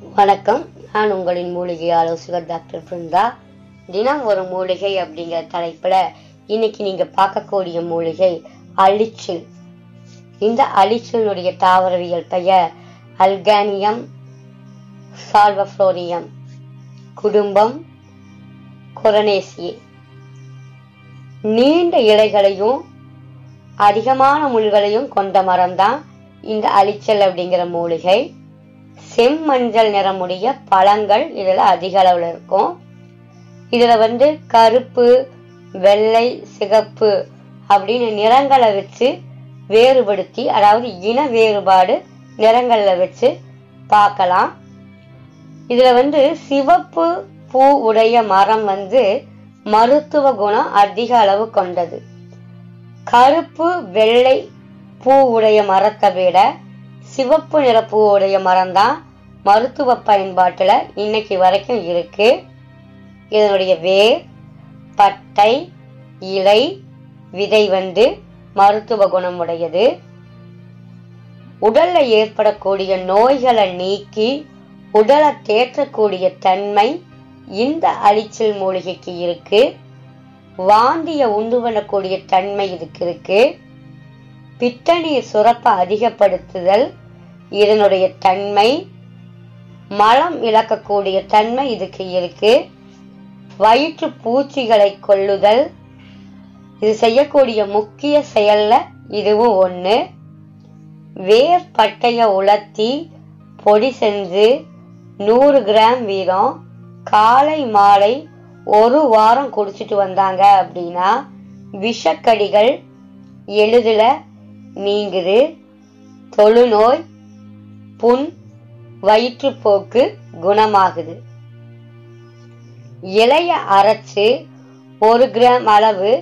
வணக்கம். நான் உங்களின் மூலிகை ஆலோசகர் டாக்டர் பிருந்தா. தினம் ஒரு மூலிகை அப்படிங்கிற தலைப்புல இன்னைக்கு நீங்க பார்க்கக்கூடிய மூலிகை அழிச்சில். இந்த அலிச்சிலுடைய தாவரவியல் பெயர் அல்கானியம் சால்வஃப்ளோரியம். குடும்பம் கொரனேசியே. நீண்ட இலைகளையும் அதிகமான முள்களையும் கொண்ட மரம்தான் இந்த அழிச்சல் அப்படிங்கிற மூலிகை. செம்மஞ்சள் நிறமுடைய பழங்கள் இதில் அதிக அளவில் இருக்கும். இதில் வந்து கருப்பு வெள்ளை சிகப்பு அப்படின்னு நிறங்களை வச்சு வேறுபடுத்தி அதாவது இன வேறுபாடு நிறங்களில் வச்சு பார்க்கலாம். இதில் வந்து சிவப்பு பூ உடைய மரம் வந்து மருத்துவ குணம் அதிக அளவு கொண்டது. கருப்பு வெள்ளை பூ உடைய மரத்தை விட சிவப்பு நிற பூ உடைய மரம் தான் மருத்துவ பயன்பாட்டுல இன்னைக்கு வரைக்கும் இருக்கு. இதனுடைய வேர் பட்டை இலை விதை வந்து மருத்துவ குணம் உடையது உடல்ல ஏற்படக்கூடிய நோய்களை நீக்கி உடலை தேற்றக்கூடிய தன்மை இந்த அழிச்சல் மூலிகைக்கு இருக்கு. வாந்திய உண்டு பண்ணக்கூடிய தன்மை இதுக்கு இருக்கு. பித்தநீர் சுரப்பை அதிகப்படுத்துதல் இதனுடைய தன்மை மலம் இழக்கக்கூடிய தன்மை இதுக்கு இருக்கு. வயிற்று பூச்சிகளை கொள்ளுதல் இது செய்யக்கூடிய முக்கிய செயல்ல இதுவும் ஒண்ணு. வேர் பட்டைய உலர்த்தி பொடி செஞ்சு நூறு கிராம் வீதம் காலை மாலை ஒரு வாரம் குடிச்சிட்டு வந்தாங்க அப்படின்னா விஷக்கடிகள் எளிதில் நீங்குது. தொழுநோய் புண் வயிற்றுப்போக்கு குணமாகுது. இலைய அரைச்சு ஒரு கிராம் அளவு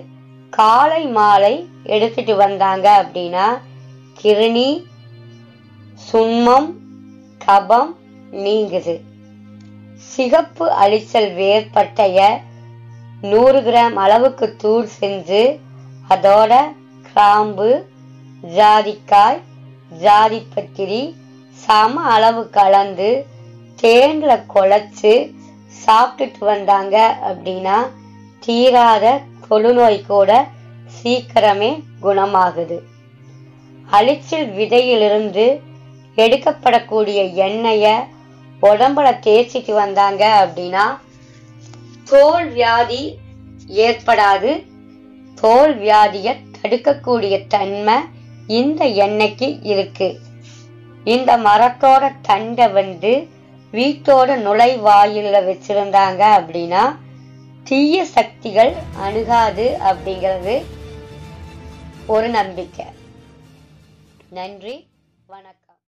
காலை மாலை எடுத்துட்டு வந்தாங்க அப்படின்னா கிருணி சுண்மம் கபம் நீங்குது. சிகப்பு அழிச்சல் வேர்பட்டைய நூறு கிராம் அளவுக்கு தூள் செஞ்சு அதோட கிராம்பு ஜாதிக்காய் ஜாதிப்பத்திரி சம அளவு கலந்து தேன்ல குழச்சு சாப்பிட்டுட்டு வந்தாங்க அப்படின்னா தீராத தொழுநோய் கூட சீக்கிரமே குணமாகுது. அழிச்சில் விதையிலிருந்து எடுக்கப்படக்கூடிய எண்ணெய உடம்புல தேய்ச்சிட்டு வந்தாங்க அப்படின்னா தோல் வியாதி ஏற்படாது. தோல் வியாதிய தடுக்கக்கூடிய தன்மை இந்த எண்ணெய்க்கு இருக்கு. இந்த மரத்தோட தண்டை வந்து வீட்டோட நுழைவாயில வச்சிருந்தாங்க அப்படின்னா தீய சக்திகள் அணுகாது அப்படிங்கிறது ஒரு நம்பிக்கை. நன்றி வணக்கம்.